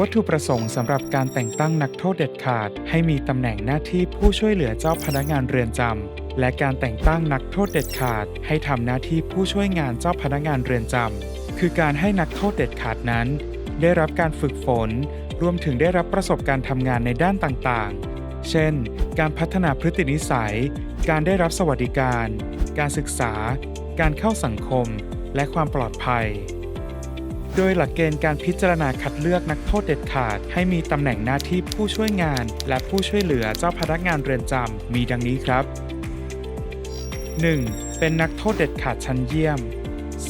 วัตถุประสงค์สำหรับการแต่งตั้งนักโทษเด็ดขาด ให้มีตำแหน่งหน้าที่ผู้ช่วยเหลือเจ้าพนักงานเรือนจำและการแต่งตั้งนักโทษเด็ดขาด ให้ทำหน้าที่ผู้ช่วยงานเจ้าพนักงานเรือนจำคือการให้นักโทษเด็ดขาดนั้น ได้รับการฝึกฝน รวมถึงได้รับประสบการณ์ทำงานในด้านต่างๆ เช่น การพัฒนาพฤตินิสัย การได้รับสวัสดิการ การศึกษา การเข้าสังคม และความปลอดภัย โดยหลักเกณฑ์การพิจารณาคัดเลือกนักโทษเด็ดขาด ให้มีตำแหน่งหน้าที่ผู้ช่วยงาน และผู้ช่วยเหลือเจ้าพนักงานเรือนจำมีดังนี้ครับ 1. เป็นนักโทษเด็ดขาดชั้นเยี่ยม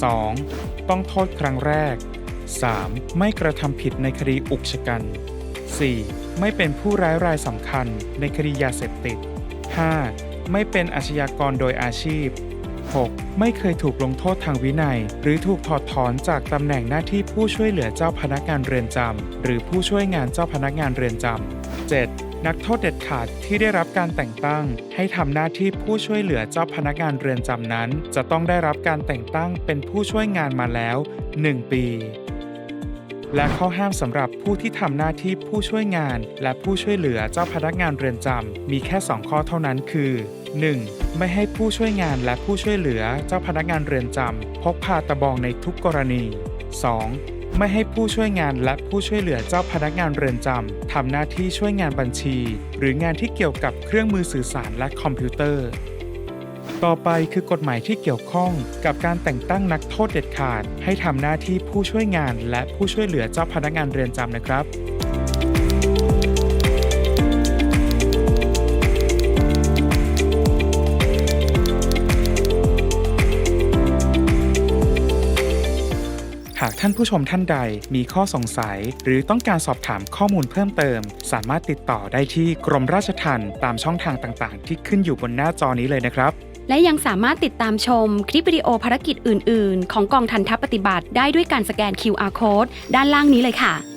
2. ต้องโทษครั้งแรก 3. ไม่กระทำผิดในคดีอุกชะกัน 4. ไม่เป็นผู้ร้ายรายสำคัญในคดียาเสพติด 5. ไม่เป็นอาชญากรโดยอาชีพ 6. ไม่เคยถูกลงโทษทางวินัย หรือถูกถอดถอนจากตำแหน่งหน้าที่ผู้ช่วยเหลือเจ้าพนักงานเรือนจำหรือผู้ช่วยงานเจ้าพนักงานเรือนจำ 7. นักโทษเด็ดขาดที่ได้รับการแต่งตั้ง ให้ทำหน้าที่ผู้ช่วยเหลือเจ้าพนักงานเรือนจำนั้น จะต้องได้รับการแต่งตั้งเป็นผู้ช่วยงานมาแล้ว 1 ปี และข้อห้ามสำหรับผู้ที่ทำหน้าที่ผู้ช่วยงาน และผู้ช่วยเหลือเจ้าพนักงานเรือนจำมีแค่ 2 ข้อเท่านั้นคือ 1. ไม่ให้ผู้ช่วยงานและผู้ช่วยเหลือเจ้าพนักงานเรือนจำพกพาตะบองในทุกกรณี 2. ไม่ให้ผู้ช่วยงานและผู้ช่วยเหลือเจ้าพนักงานเรือนจำทำหน้าที่ช่วยงานบัญชี หรืองานที่เกี่ยวกับเครื่องมือสื่อสารและคอมพิวเตอร์ ต่อไปคือกฎหมายที่เกี่ยวข้องกับการแต่งตั้งนักโทษเด็ดขาด ให้ทำหน้าที่ผู้ช่วยงาน และผู้ช่วยเหลือเจ้าพนักงานเรือนจำนะครับหากท่านผู้ชมท่านใดมีข้อสงสัย หรือต้องการสอบถามข้อมูลเพิ่มเติม สามารถติดต่อได้ที่กรมราชทัณฑ์ตามช่องทางต่างๆ ที่ขึ้นอยู่บนหน้าจอนี้เลยนะครับ และยังสามารถติดตามชมคลิปวิดีโอภารกิจอื่น ๆ ของกองทันทัพปฏิบัติได้ด้วยการสแกน QR Code ด้านล่างนี้เลยค่ะ